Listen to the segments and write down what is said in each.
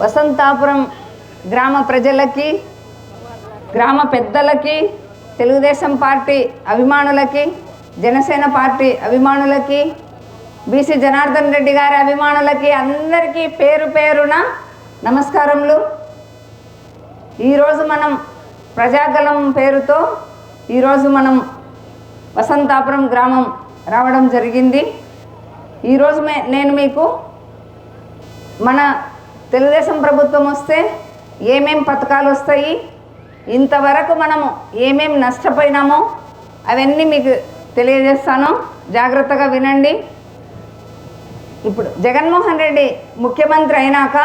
వసంతాపురం గ్రామ ప్రజలకి గ్రామ పెద్దలకి తెలుగుదేశం పార్టీ అభిమానులకి జనసేన పార్టీ అభిమానులకి బీసీ జనార్దన్ రెడ్డి గారి అభిమానులకి అందరికీ పేరు పేరున నమస్కారములు. ఈరోజు మనం ప్రజాగలం పేరుతో ఈరోజు మనం వసంతాపురం గ్రామం రావడం జరిగింది. ఈరోజు మే నేను మీకు మన తెలుగుదేశం ప్రభుత్వం వస్తే ఏమేం పథకాలు వస్తాయి? ఇంతవరకు మనము ఏమేం నష్టపోయినామో అవన్నీ మీకు తెలియజేస్తాను. జాగ్రత్తగా వినండి. ఇప్పుడు జగన్మోహన్ రెడ్డి ముఖ్యమంత్రి అయినాక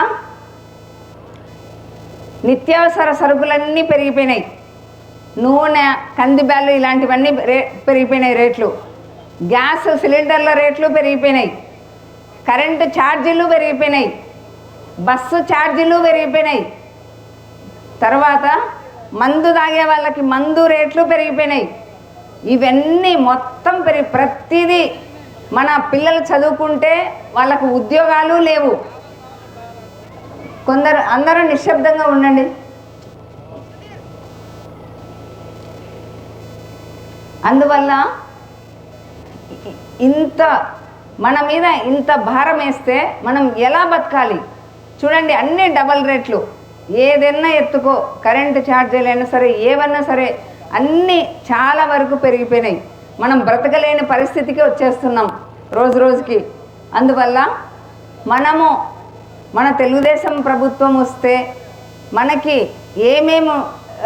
నిత్యావసర సరుకులన్నీ పెరిగిపోయినాయి. నూనె కందిబ్యాలు ఇలాంటివన్నీ రే పెరిగిపోయినాయి రేట్లు. గ్యాస్ సిలిండర్ల రేట్లు పెరిగిపోయినాయి. కరెంటు ఛార్జీలు పెరిగిపోయినాయి. బస్సు ఛార్జీలు పెరిగిపోయినాయి. తర్వాత మందు తాగే వాళ్ళకి మందు రేట్లు పెరిగిపోయినాయి. ఇవన్నీ మొత్తం పెరిగి ప్రతిదీ మన పిల్లలు చదువుకుంటే వాళ్ళకు ఉద్యోగాలు లేవు. కొందరు అందరూ నిశ్శబ్దంగా ఉండండి. అందువల్ల ఇంత మన మీద ఇంత భారం వేస్తే మనం ఎలా బతకాలి? చూడండి అన్ని డబల్ రేట్లు. ఏదైనా ఎత్తుకో కరెంటు ఛార్జీలు అయినా సరే ఏవన్నా సరే అన్నీ చాలా వరకు పెరిగిపోయినాయి. మనం బ్రతకలేని పరిస్థితికి వచ్చేస్తున్నాం రోజు రోజుకి. అందువల్ల మనము మన తెలుగుదేశం ప్రభుత్వం వస్తే మనకి ఏమేమి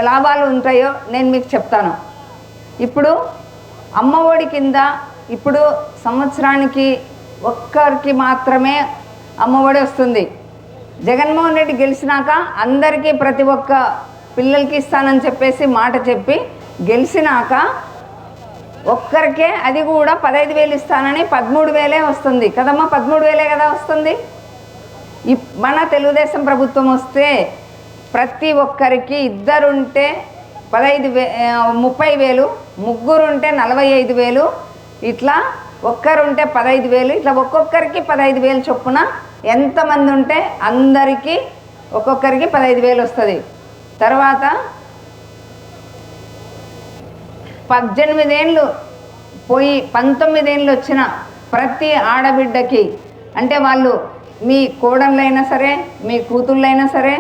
లాభాలు ఉంటాయో నేను మీకు చెప్తాను. ఇప్పుడు అమ్మఒడి కింద ఇప్పుడు సంవత్సరానికి ఒక్కరికి మాత్రమే అమ్మఒడి వస్తుంది. జగన్మోహన్ రెడ్డి గెలిచినాక అందరికీ ప్రతి ఒక్క పిల్లలకి ఇస్తానని చెప్పేసి మాట చెప్పి గెలిచినాక ఒక్కరికే అది కూడా పదహైదు వేలు ఇస్తానని పదమూడు వేలే వస్తుంది. కదమ్మా పదమూడు వేలే కదా వస్తుంది? ఇప్- మన తెలుగుదేశం ప్రభుత్వం వస్తే ప్రతి ఒక్కరికి ఇద్దరుంటే పదహైదు వే ముప్పై వేలు ముగ్గురుంటే నలభై ఐదు వేలు ఇట్లా ఒక్కరుంటే పదహైదు వేలు ఇట్లా ఒక్కొక్కరికి పదహైదు వేలు చొప్పున ఎంతమంది ఉంటే అందరికీ ఒక్కొక్కరికి పదహైదు వేలు వస్తుంది. తర్వాత పద్దెనిమిదేళ్ళు పోయి పంతొమ్మిదేళ్ళు వచ్చిన ప్రతి ఆడబిడ్డకి అంటే వాళ్ళు మీ కోడళ్ళైనా సరే మీ కూతుళ్ళైనా సరే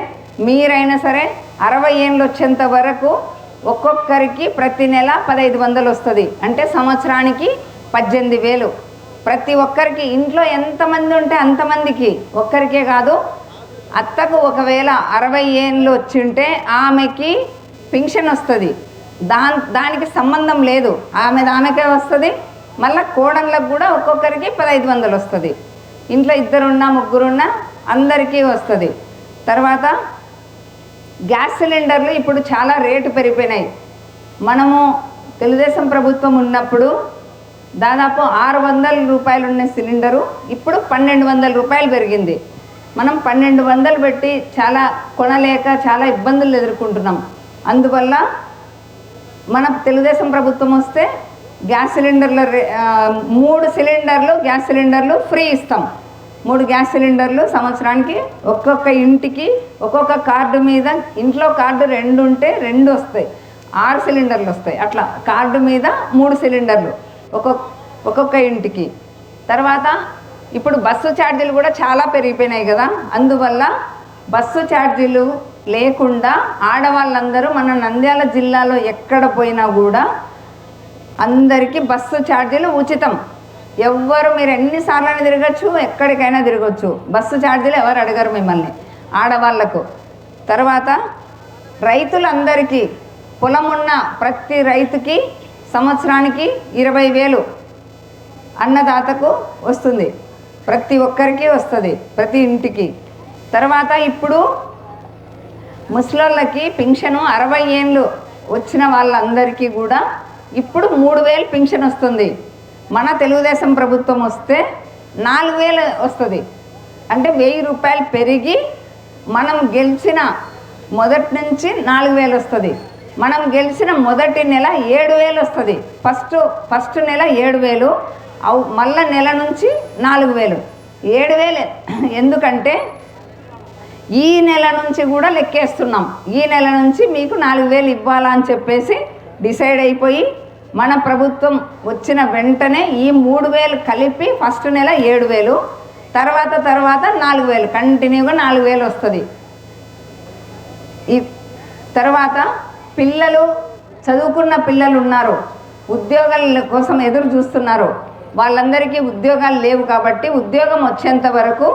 మీరైనా సరే అరవై ఏళ్ళు వచ్చేంత వరకు ఒక్కొక్కరికి ప్రతి నెల పదహైదు వందలు వస్తుంది. అంటే సంవత్సరానికి పద్దెనిమిది వేలు. ప్రతి ఒక్కరికి ఇంట్లో ఎంతమంది ఉంటే అంతమందికి. ఒక్కరికే కాదు అత్తకు ఒకవేళ అరవై ఏళ్ళు వచ్చింటే ఆమెకి పింఛన్ వస్తుంది. దా దానికి సంబంధం లేదు. ఆమె ఆమెకే వస్తుంది. మళ్ళీ కోడళ్ళకు కూడా ఒక్కొక్కరికి పదహైదు వందలు వస్తుంది. ఇంట్లో ఇద్దరున్నా ముగ్గురున్నా అందరికీ వస్తుంది. తర్వాత గ్యాస్ సిలిండర్లు ఇప్పుడు చాలా రేటు పెరిగిపోయినాయి. మనము తెలుగుదేశం ప్రభుత్వం ఉన్నప్పుడు దాదాపు ఆరు వందల రూపాయలు ఉన్న సిలిండరు ఇప్పుడు పన్నెండు వందల రూపాయలు పెరిగింది. మనం పన్నెండు వందలు పెట్టి చాలా కొనలేక చాలా ఇబ్బందులు ఎదుర్కొంటున్నాం. అందువల్ల మన తెలుగుదేశం ప్రభుత్వం వస్తే గ్యాస్ సిలిండర్ల రే- మూడు సిలిండర్లు గ్యాస్ సిలిండర్లు ఫ్రీ ఇస్తాం. మూడు గ్యాస్ సిలిండర్లు సంవత్సరానికి ఒక్కొక్క ఇంటికి ఒక్కొక్క కార్డు మీద ఇంట్లో కార్డు రెండు ఉంటే రెండు వస్తాయి. ఆరు సిలిండర్లు వస్తాయి. అట్లా కార్డు మీద మూడు సిలిండర్లు. ఒక్కొక్క ఒక్కొక్క ఇంటికి. తర్వాత ఇప్పుడు బస్సు ఛార్జీలు కూడా చాలా పెరిగిపోయినాయి కదా. అందువల్ల బస్సు ఛార్జీలు లేకుండా ఆడవాళ్ళందరూ మన నంద్యాల జిల్లాలో ఎక్కడ పోయినా కూడా అందరికీ బస్సు ఛార్జీలు ఉచితం. ఎవ్వరు మీరు ఎన్నిసార్లు అయినా తిరగచ్చు ఎక్కడికైనా తిరగచ్చు. బస్సు ఛార్జీలు ఎవరు అడగరు మిమ్మల్ని ఆడవాళ్ళకు. తర్వాత రైతులందరికీ పొలం ఉన్న ప్రతి రైతుకి సంవత్సరానికి ఇరవై వేలు అన్నదాతకు వస్తుంది. ప్రతి ఒక్కరికి వస్తుంది ప్రతి ఇంటికి. తర్వాత ఇప్పుడు ముసలోళ్ళకి పింఛను అరవై ఏళ్ళు వచ్చిన వాళ్ళందరికీ కూడా ఇప్పుడు మూడు వేలు పింఛన్ వస్తుంది. మన తెలుగుదేశం ప్రభుత్వం వస్తే నాలుగు వేలు వస్తుంది. అంటే వెయ్యి రూపాయలు పెరిగి మనం గెలిచిన మొదటి నుంచి నాలుగు వేలు వస్తుంది. మనం గెలిచిన మొదటి నెల ఏడు వేలు వస్తుంది. ఫస్ట్ ఫస్ట్ నెల ఏడు వేలు అవు మళ్ళా నెల నుంచి నాలుగు వేలు. ఏడు వేలు. ఎందుకంటే ఈ నెల నుంచి కూడా లెక్కేస్తున్నాం. ఈ నెల నుంచి మీకు నాలుగు వేలు ఇవ్వాలా అని చెప్పేసి డిసైడ్ అయిపోయి మన ప్రభుత్వం వచ్చిన వెంటనే ఈ మూడు వేలు కలిపి ఫస్ట్ నెల ఏడు వేలు తర్వాత తర్వాత నాలుగు వేలు కంటిన్యూగా నాలుగు వేలు వస్తుంది. ఈ తర్వాత పిల్లలు చదువుకున్న పిల్లలు ఉన్నారు. ఉద్యోగాల కోసం ఎదురు చూస్తున్నారు. వాళ్ళందరికీ ఉద్యోగాలు లేవు కాబట్టి ఉద్యోగం వచ్చేంత వరకు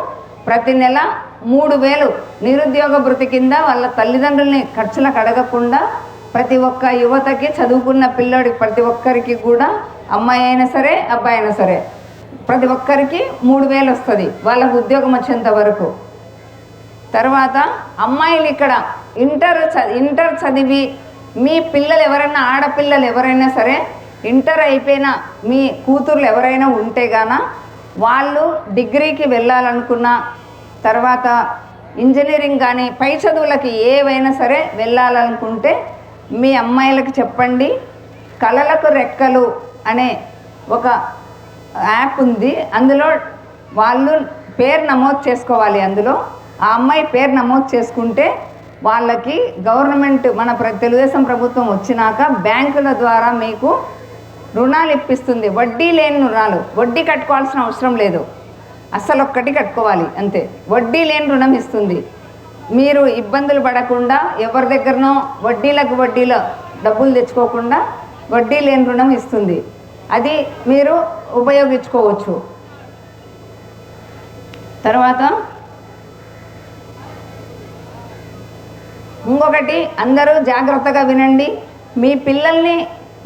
ప్రతి నెల మూడు వేలు నిరుద్యోగ భృతి కింద వాళ్ళ తల్లిదండ్రుల్ని ఖర్చులకు అడగకుండా ప్రతి ఒక్క యువతకి చదువుకున్న పిల్లోడి ప్రతి ఒక్కరికి కూడా అమ్మాయి అయినా సరే అబ్బాయి అయినా సరే ప్రతి ఒక్కరికి మూడు వేలు వస్తుంది వాళ్ళకు ఉద్యోగం వచ్చేంత వరకు. తర్వాత అమ్మాయిలు ఇక్కడ ఇంటర్ చ ఇంటర్ చదివి మీ పిల్లలు ఎవరైనా ఆడపిల్లలు ఎవరైనా సరే ఇంటర్ అయిపోయిన మీ కూతుర్లు ఎవరైనా ఉంటే గాన వాళ్ళు డిగ్రీకి వెళ్ళాలనుకున్న తర్వాత ఇంజనీరింగ్ కానీ పై చదువులకి ఏవైనా సరే వెళ్ళాలనుకుంటే మీ అమ్మాయిలకు చెప్పండి. కళలకు రెక్కలు అనే ఒక యాప్ ఉంది. అందులో వాళ్ళు పేరు నమోదు చేసుకోవాలి అందులో. ఆ అమ్మాయి పేరు నమోదు చేసుకుంటే వాళ్ళకి గవర్నమెంట్ మన ప్ర తెలుగుదేశం ప్రభుత్వం వచ్చినాక బ్యాంకుల ద్వారా మీకు రుణాలు ఇప్పిస్తుంది. వడ్డీ లేని రుణాలు. వడ్డీ కట్టుకోవాల్సిన అవసరం లేదు. అసలు ఒక్కటి కట్టుకోవాలి. అంతే. వడ్డీ లేని రుణం ఇస్తుంది. మీరు ఇబ్బందులు పడకుండా ఎవరి దగ్గరనో వడ్డీలకు వడ్డీలో డబ్బులు తెచ్చుకోకుండా వడ్డీ లేని రుణం ఇస్తుంది. అది మీరు ఉపయోగించుకోవచ్చు. తర్వాత ఇంకొకటి అందరూ జాగ్రత్తగా వినండి. మీ పిల్లల్ని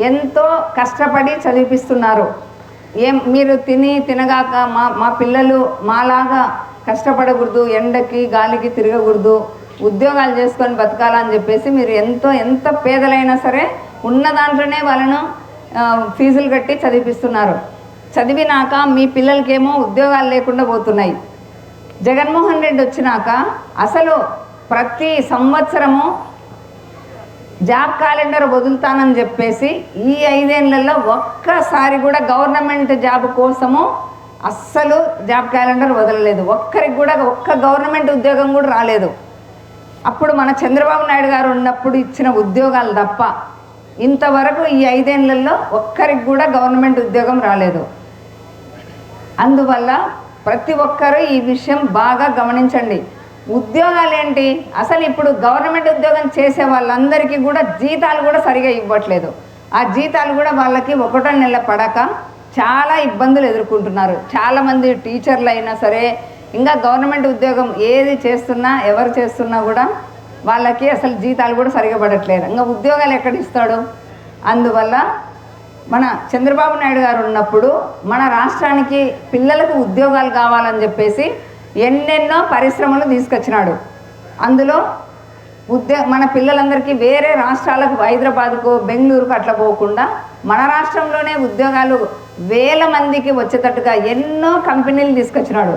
ఎంతో కష్టపడి చదివిపిస్తున్నారు. ఏం మీరు తిని తినగాక మా మా పిల్లలు మాలాగా కష్టపడకూడదు ఎండకి గాలికి తిరగకూడదు ఉద్యోగాలు చేసుకొని బతకాలని చెప్పేసి మీరు ఎంతో ఎంత పేదలైనా సరే ఉన్న దాంట్లోనే వాళ్ళను ఫీజులు కట్టి చదివిపిస్తున్నారు. చదివినాక మీ పిల్లలకేమో ఉద్యోగాలు లేకుండా పోతున్నాయి. జగన్మోహన్ రెడ్డి వచ్చినాక అసలు ప్రతి సంవత్సరము జాబ్ క్యాలెండర్ వదులుతానని చెప్పేసి ఈ ఐదేళ్ళలో ఒక్కసారి కూడా గవర్నమెంట్ జాబ్ కోసము అస్సలు జాబ్ క్యాలెండర్ వదలలేదు. ఒక్కరికి కూడా ఒక్క గవర్నమెంట్ ఉద్యోగం కూడా రాలేదు. అప్పుడు మన చంద్రబాబు నాయుడు గారు ఉన్నప్పుడు ఇచ్చిన ఉద్యోగాలు తప్ప ఇంతవరకు ఈ ఐదేళ్ళలో ఒక్కరికి కూడా గవర్నమెంట్ ఉద్యోగం రాలేదు. అందువల్ల ప్రతి ఒక్కరూ ఈ విషయం బాగా గమనించండి. ఉద్యోగాలు ఏంటి అసలు ఇప్పుడు గవర్నమెంట్ ఉద్యోగం చేసే వాళ్ళందరికీ కూడా జీతాలు కూడా సరిగా ఇవ్వట్లేదు. ఆ జీతాలు కూడా వాళ్ళకి ఒకటో నెల పడక చాలా ఇబ్బందులు ఎదుర్కొంటున్నారు. చాలామంది టీచర్లు అయినా సరే ఇంకా గవర్నమెంట్ ఉద్యోగం ఏది చేస్తున్నా ఎవరు చేస్తున్నా కూడా వాళ్ళకి అసలు జీతాలు కూడా సరిగా పడట్లేదు. ఇంకా ఉద్యోగాలు ఎక్కడ ఇస్తాడు? అందువల్ల మన చంద్రబాబు నాయుడు గారు ఉన్నప్పుడు మన రాష్ట్రానికి పిల్లలకు ఉద్యోగాలు కావాలని చెప్పేసి ఎన్నెన్నో పరిశ్రమలు తీసుకొచ్చినాడు. అందులో ఉద్యో మన పిల్లలందరికీ వేరే రాష్ట్రాలకు హైదరాబాద్కు బెంగళూరుకు అట్లా పోకుండా మన రాష్ట్రంలోనే ఉద్యోగాలు వేల మందికి వచ్చేటట్టుగా ఎన్నో కంపెనీలు తీసుకొచ్చినాడు.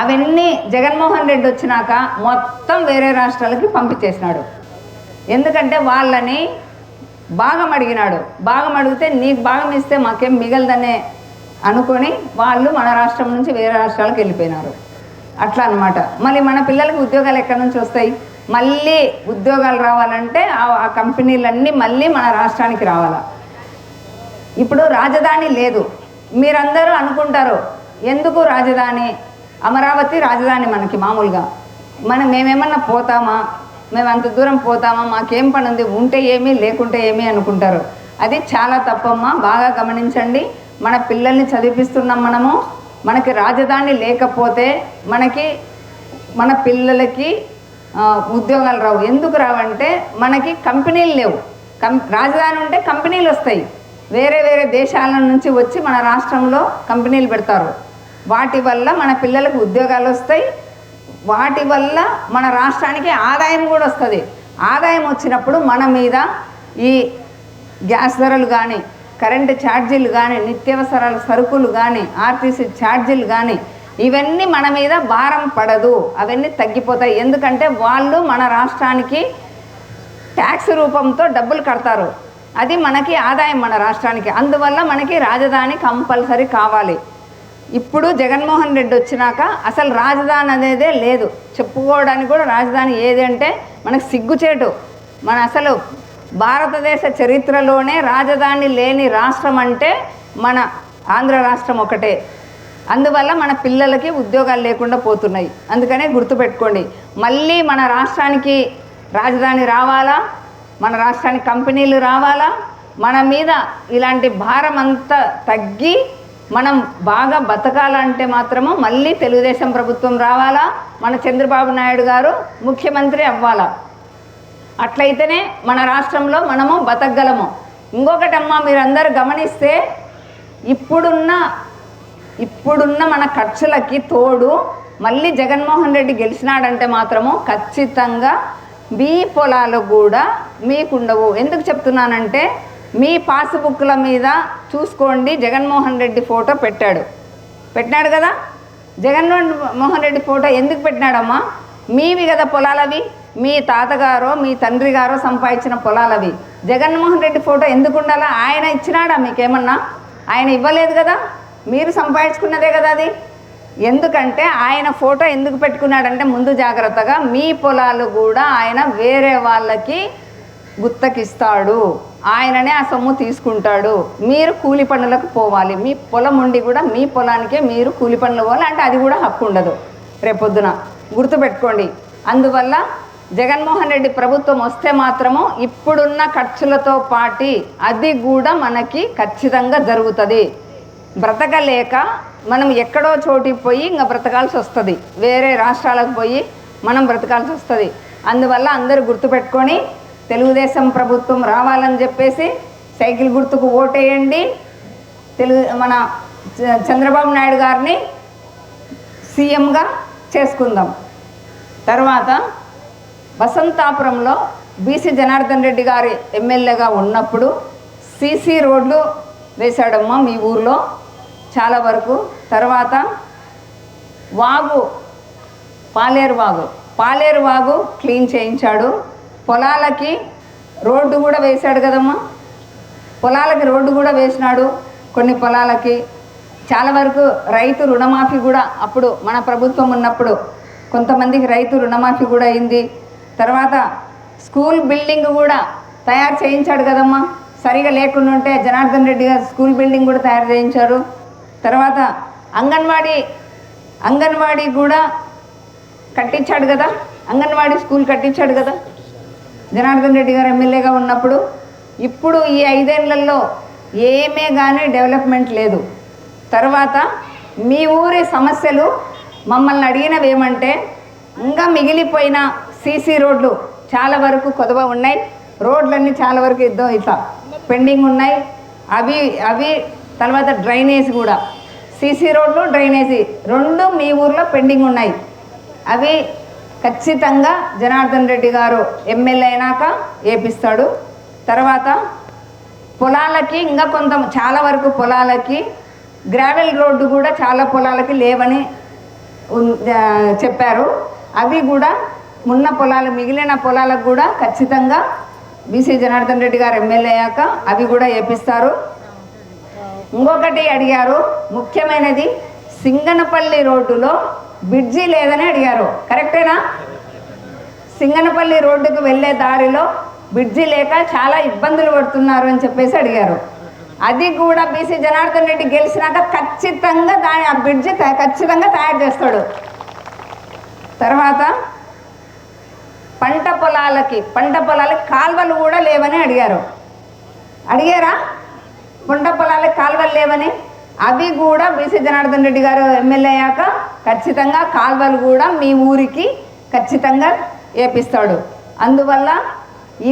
అవన్నీ జగన్మోహన్ రెడ్డి వచ్చినాక మొత్తం వేరే రాష్ట్రాలకి పంపించేసినాడు. ఎందుకంటే వాళ్ళని భాగం అడిగినాడు. భాగం అడిగితే నీకు భాగం ఇస్తే మాకేం మిగలదనే అనుకొని వాళ్ళు మన రాష్ట్రం నుంచి వేరే రాష్ట్రాలకు వెళ్ళిపోయినారు. అట్లా అన్నమాట. మళ్ళీ మన పిల్లలకి ఉద్యోగాలు ఎక్కడి నుంచి వస్తాయి? మళ్ళీ ఉద్యోగాలు రావాలంటే ఆ- ఆ కంపెనీలన్నీ మళ్ళీ మన రాష్ట్రానికి రావాలా? ఇప్పుడు రాజధాని లేదు. మీరందరూ అనుకుంటారు ఎందుకు రాజధాని? అమరావతి రాజధాని మనకి మామూలుగా. మనం మేమేమన్నా పోతామా? మేము అంత దూరం పోతామా? మాకేం పని ఉంది ఉంటే ఏమీ లేకుంటే ఏమీ అనుకుంటారు. అది చాలా తప్పమ్మా. బాగా గమనించండి. మన పిల్లల్ని చదివిపిస్తున్నాం మనము. మనకి రాజధాని లేకపోతే మనకి మన పిల్లలకి ఉద్యోగాలు రావు. ఎందుకు రావంటే మనకి కంపెనీలు లేవు. కం రాజధాని ఉంటే కంపెనీలు వస్తాయి. వేరే వేరే దేశాల నుంచి వచ్చి మన రాష్ట్రంలో కంపెనీలు పెడతారు. వాటి వల్ల మన పిల్లలకు ఉద్యోగాలు వస్తాయి. వాటి వల్ల మన రాష్ట్రానికి ఆదాయం కూడా వస్తుంది. ఆదాయం వచ్చినప్పుడు మన మీద ఈ గ్యాస్ ధరలు కానీ కరెంటు ఛార్జీలు కానీ నిత్యావసరాల సరుకులు కానీ ఆర్టీసీ ఛార్జీలు కానీ ఇవన్నీ మన మీద భారం పడదు. అవన్నీ తగ్గిపోతాయి. ఎందుకంటే వాళ్ళు మన రాష్ట్రానికి ట్యాక్స్ రూపంతో డబ్బులు కడతారు. అది మనకి ఆదాయం మన రాష్ట్రానికి. అందువల్ల మనకి రాజధాని కంపల్సరీ కావాలి. ఇప్పుడు జగన్మోహన్ రెడ్డి వచ్చినాక అసలు రాజధాని అనేదే లేదు. చెప్పుకోవడానికి కూడా రాజధాని ఏది అంటే మనకు సిగ్గుచేటు. మన అసలు భారతదేశ చరిత్రలోనే రాజధాని లేని రాష్ట్రం అంటే మన ఆంధ్ర రాష్ట్రం ఒకటే. అందువల్ల మన పిల్లలకి ఉద్యోగాలు లేకుండా పోతున్నాయి. అందుకనే గుర్తుపెట్టుకోండి మళ్ళీ మన రాష్ట్రానికి రాజధాని రావాలా? మన రాష్ట్రానికి కంపెనీలు రావాలా? మన మీద ఇలాంటి భారం అంతా తగ్గి మనం బాగా బతకాలంటే మాత్రము మళ్ళీ తెలుగుదేశం ప్రభుత్వం రావాలా? మన చంద్రబాబు నాయుడు గారు ముఖ్యమంత్రి అవ్వాలా? అట్లయితేనే మన రాష్ట్రంలో మనము బతకగలము. ఇంకొకటమ్మా మీరందరూ గమనిస్తే ఇప్పుడున్న ఇప్పుడున్న మన ఖర్చులకి తోడు మళ్ళీ జగన్మోహన్ రెడ్డి గెలిచినాడంటే మాత్రము ఖచ్చితంగా మీ పొలాలు కూడా మీకుండవు. ఎందుకు చెప్తున్నానంటే మీ పాస్బుక్ల మీద చూసుకోండి జగన్మోహన్ రెడ్డి ఫోటో పెట్టాడు. పెట్టినాడు కదా? జగన్మోహన్ మోహన్ రెడ్డి ఫోటో ఎందుకు పెట్టినాడమ్మా? మీవి కదా పొలాలవి. మీ తాతగారో మీ తండ్రి గారో సంపాదించిన పొలాలవి జగన్మోహన్ రెడ్డి ఫోటో ఎందుకు ఉండాలా? ఆయన ఇచ్చినాడా మీకేమన్నా? ఆయన ఇవ్వలేదు కదా? మీరు సంపాదించుకున్నదే కదా అది. ఎందుకంటే ఆయన ఫోటో ఎందుకు పెట్టుకున్నాడంటే ముందు జాగ్రత్తగా మీ పొలాలు కూడా ఆయన వేరే వాళ్ళకి గుత్తకిస్తాడు. ఆయననే ఆ సొమ్ము తీసుకుంటాడు. మీరు కూలి పనులకు పోవాలి. మీ పొలం ఉండి కూడా మీ పొలానికే మీరు కూలి పనులు పోవాలి. అంటే అది కూడా హక్కు ఉండదు. రేపొద్దున గుర్తుపెట్టుకోండి. అందువల్ల జగన్మోహన్ రెడ్డి ప్రభుత్వం వస్తే మాత్రము ఇప్పుడున్న ఖర్చులతో పాటి అది కూడా మనకి ఖచ్చితంగా జరుగుతుంది. బ్రతకలేక మనం ఎక్కడో చోటికి పోయి ఇంకా బ్రతకాల్సి వస్తుంది. వేరే రాష్ట్రాలకు పోయి మనం బ్రతకాల్సి వస్తుంది. అందువల్ల అందరూ గుర్తుపెట్టుకొని తెలుగుదేశం ప్రభుత్వం రావాలని చెప్పేసి సైకిల్ గుర్తుకు ఓటేయండి. తెలుగు మన చ- చంద్రబాబు నాయుడు గారిని సీఎంగా చేసుకుందాం. తర్వాత వసంతాపురంలో బీసీ జనార్దన్ రెడ్డి గారి ఎమ్మెల్యేగా ఉన్నప్పుడు సీసీ రోడ్లు వేశాడమ్మా మీ ఊర్లో చాలా వరకు. తర్వాత వాగు పాలేరు వాగు పాలేరు వాగు క్లీన్ చేయించాడు. పొలాలకి రోడ్డు కూడా వేశాడు కదమ్మా. పొలాలకి రోడ్డు కూడా వేసినాడు కొన్ని పొలాలకి. చాలా వరకు రైతు రుణమాఫీ కూడా అప్పుడు మన ప్రభుత్వం ఉన్నప్పుడు కొంతమందికి రైతు రుణమాఫీ కూడా అయింది. తర్వాత స్కూల్ బిల్డింగ్ కూడా తయారు చేయించాడు కదమ్మా. సరిగా లేకుండా ఉంటే జనార్దన్ రెడ్డి గారు స్కూల్ బిల్డింగ్ కూడా తయారు చేయించారు. తర్వాత అంగన్వాడీ అంగన్వాడీ కూడా కట్టించాడు కదా. అంగన్వాడీ స్కూల్ కట్టించాడు కదా. జనార్దన్ రెడ్డి గారు ఎమ్మెల్యేగా ఉన్నప్పుడు ఇప్పుడు ఈ ఐదేళ్ళలో ఏమే కానీ డెవలప్మెంట్ లేదు. తర్వాత మీ ఊరి సమస్యలు మమ్మల్ని అడిగినవి ఏమంటే ఇంకా మిగిలిపోయిన సీసీ రోడ్లు చాలా వరకు కొదవ ఉన్నాయి. రోడ్లన్నీ చాలా వరకు ఇద్దాం ఇట్లా పెండింగ్ ఉన్నాయి. అవి అవి తర్వాత డ్రైనేజ్ కూడా. సీసీ రోడ్లు డ్రైనేజీ రెండు మీ ఊర్లో పెండింగ్ ఉన్నాయి. అవి ఖచ్చితంగా జనార్దన్ రెడ్డి గారు ఎమ్మెల్యే అయినాక వేపిస్తాడు తర్వాత పొలాలకి ఇంకా కొంత చాలా వరకు పొలాలకి గ్రావెల్ రోడ్డు కూడా చాలా పొలాలకి లేవని చెప్పారు. అవి కూడా ఉన్న పొలాలు మిగిలిన పొలాలకు కూడా ఖచ్చితంగా బీసీ జనార్దన్ రెడ్డి గారు ఎమ్మెల్యే అయ్యాక అవి కూడా వేపిస్తారు ఇంకొకటి అడిగారు ముఖ్యమైనది సింగనపల్లి రోడ్డులో బ్రిడ్జి లేదని అడిగారు. కరెక్టేనా? సింగనపల్లి రోడ్డుకు వెళ్ళే దారిలో బ్రిడ్జి లేక చాలా ఇబ్బందులు పడుతున్నారు అని చెప్పేసి అడిగారు. అది కూడా బీసీ జనార్దన్ రెడ్డి గెలిచినాక ఖచ్చితంగా దాని ఆ బ్రిడ్జి ఖచ్చితంగా తయారు చేస్తాడు. తర్వాత పంట పొలాలకి పంట పొలాలకి కాల్వలు కూడా లేవని అడిగారు. అడిగారా? పంట పొలాలకి కాల్వలు లేవని? అవి కూడా బీసీ జనార్దన్ రెడ్డి గారు ఎమ్మెల్యే అయ్యాక ఖచ్చితంగా కాల్వలు కూడా మీ ఊరికి ఖచ్చితంగా ఏపిస్తాడు. అందువల్ల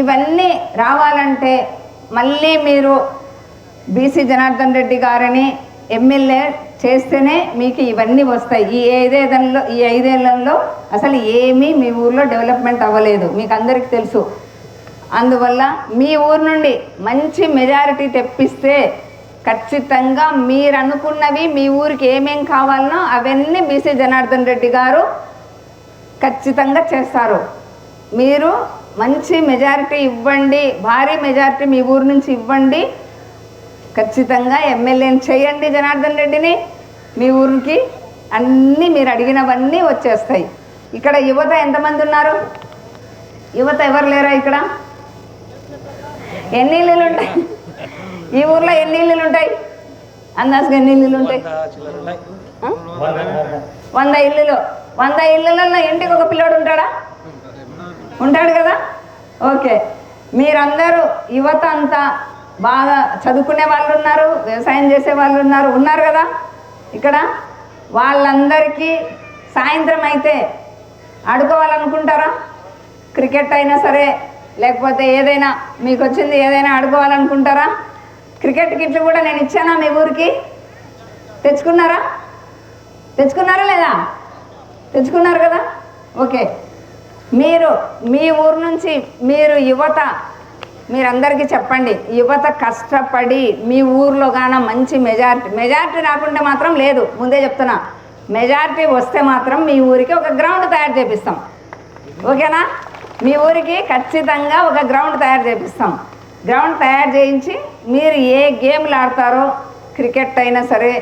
ఇవన్నీ రావాలంటే మళ్ళీ మీరు బీసీ జనార్దన్ రెడ్డి గారిని ఎమ్మెల్యే చేస్తేనే మీకు ఇవన్నీ వస్తాయి. ఈ ఐదేళ్ళలో ఈ ఐదేళ్ళలో అసలు ఏమీ మీ ఊర్లో డెవలప్మెంట్ అవ్వలేదు. మీకు అందరికీ తెలుసు. అందువల్ల మీ ఊరు నుండి మంచి మెజారిటీ తెప్పిస్తే ఖచ్చితంగా మీరు అనుకున్నవి మీ ఊరికి ఏమేం కావాలనో అవన్నీ బీసీ జనార్దన్ రెడ్డి గారు ఖచ్చితంగా చేస్తారు. మీరు మంచి మెజారిటీ ఇవ్వండి భారీ మెజారిటీ మీ ఊరు నుంచి ఇవ్వండి. ఖచ్చితంగా ఎమ్మెల్యేని చేయండి జనార్దన్ రెడ్డిని. మీ ఊరికి అన్నీ మీరు అడిగినవన్నీ వచ్చేస్తాయి. ఇక్కడ యువత ఎంతమంది ఉన్నారు? యువత ఎవరు లేరా ఇక్కడ? ఎన్ని ఇల్లులు ఉంటాయి? ఈ ఊర్లో ఎన్ని ఇల్లులు ఉంటాయి? అందాజుగా ఎన్ని ఇల్లులు ఉంటాయి? వంద ఇల్లులు. వంద ఇల్లులలో ఇంటికి ఒక పిల్లోడు ఉంటాడా? ఉంటాడు కదా? ఓకే. మీరందరూ యువత అంతా బాగా చదువుకునే వాళ్ళు ఉన్నారు వ్యవసాయం చేసే వాళ్ళు ఉన్నారు ఉన్నారు కదా ఇక్కడ. వాళ్ళందరికీ సాయంత్రం అయితే ఆడుకోవాలనుకుంటారా? క్రికెట్ అయినా సరే లేకపోతే ఏదైనా మీకు వచ్చింది ఏదైనా ఆడుకోవాలనుకుంటారా? క్రికెట్ కిట్లు కూడా నేను ఇచ్చానా మీ ఊరికి? తెచ్చుకున్నారా? తెచ్చుకున్నారా లేదా? తెచ్చుకున్నారు కదా? ఓకే. మీరు మీ ఊరు నుంచి మీరు యువత మీరందరికీ చెప్పండి యువత కష్టపడి మీ ఊర్లో గాన మంచి మెజారిటీ మెజారిటీ రాకుంటే మాత్రం లేదు ముందే చెప్తున్నా. మెజారిటీ వస్తే మాత్రం మీ ఊరికి ఒక గ్రౌండ్ తయారు చేపిస్తాం. ఓకేనా? మీ ఊరికి ఖచ్చితంగా ఒక గ్రౌండ్ తయారు చేపిస్తాం. గ్రౌండ్ తయారు చేయించి మీరు ఏ గేమ్లు ఆడతారో క్రికెట్ అయినా సరే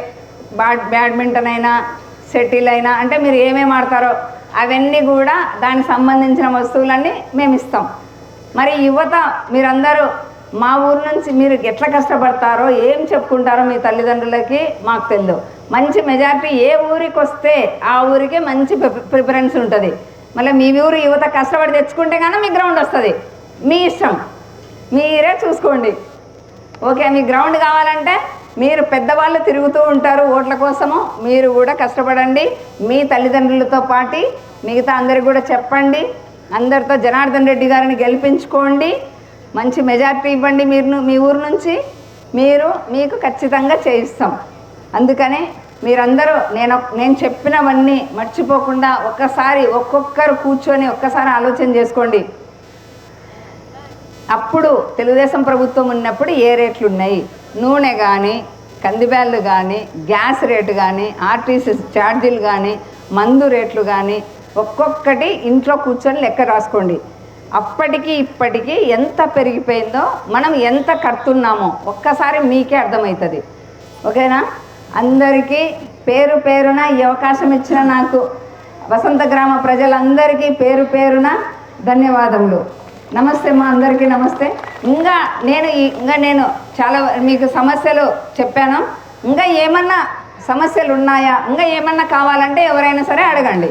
బ్యాడ్ బ్యాడ్మింటన్ అయినా షటిల్ అయినా అంటే మీరు ఏమేమి ఆడతారో అవన్నీ కూడా దానికి సంబంధించిన వస్తువులన్నీ మేము ఇస్తాం మరి యువత మీరందరూ మా ఊరు నుంచి మీరు ఎట్లా కష్టపడతారో ఏం చెప్పుకుంటారో మీ తల్లిదండ్రులకి మాకు తెలియదు మంచి మెజారిటీ ఏ ఊరికి వస్తే ఆ ఊరికే మంచి ప్రిఫరెన్స్ ఉంటుంది. మళ్ళీ మీ ఊరు యువత కష్టపడి తెచ్చుకుంటే కానీ మీ గ్రౌండ్ వస్తుంది. మీ ఇష్టం. మీరే చూసుకోండి. ఓకే మీ గ్రౌండ్ కావాలంటే మీరు పెద్దవాళ్ళు తిరుగుతూ ఉంటారు ఓట్ల కోసము. మీరు కూడా కష్టపడండి. మీ తల్లిదండ్రులతో పాటి మిగతా అందరికి కూడా చెప్పండి. అందరితో జనార్దన్ రెడ్డి గారిని గెలిపించుకోండి. మంచి మెజారిటీ ఇవ్వండి మీరు మీ ఊరు నుంచి. మీరు మీకు ఖచ్చితంగా చేయిస్తాం. అందుకనే మీరందరూ నేను నేను చెప్పినవన్నీ మర్చిపోకుండా ఒక్కసారి ఒక్కొక్కరు కూర్చొని ఒక్కసారి ఆలోచన చేసుకోండి. అప్పుడు తెలుగుదేశం ప్రభుత్వం ఉన్నప్పుడు ఏ రేట్లు ఉన్నాయి? నూనె కానీ కందిబ్యాళ్ళు కానీ గ్యాస్ రేటు కానీ ఆర్టీసీ ఛార్జీలు కానీ మందు రేట్లు కానీ ఒక్కొక్కటి ఇంట్లో కూర్చొని లెక్క రాసుకోండి. అప్పటికి ఇప్పటికీ ఎంత పెరిగిపోయిందో మనం ఎంత కడుతున్నామో ఒక్కసారి మీకే అర్థమవుతుంది. ఓకేనా? అందరికీ పేరు పేరున ఈ అవకాశం ఇచ్చిన నాకు వసంత గ్రామ ప్రజలందరికీ పేరు పేరున ధన్యవాదములు. నమస్తే మా అందరికీ నమస్తే. ఇంకా నేను ఇంకా నేను చాలా మీకు సమస్యలు చెప్పాను. ఇంకా ఏమన్నా సమస్యలు ఉన్నాయా? ఇంకా ఏమన్నా కావాలంటే ఎవరైనా సరే అడగండి.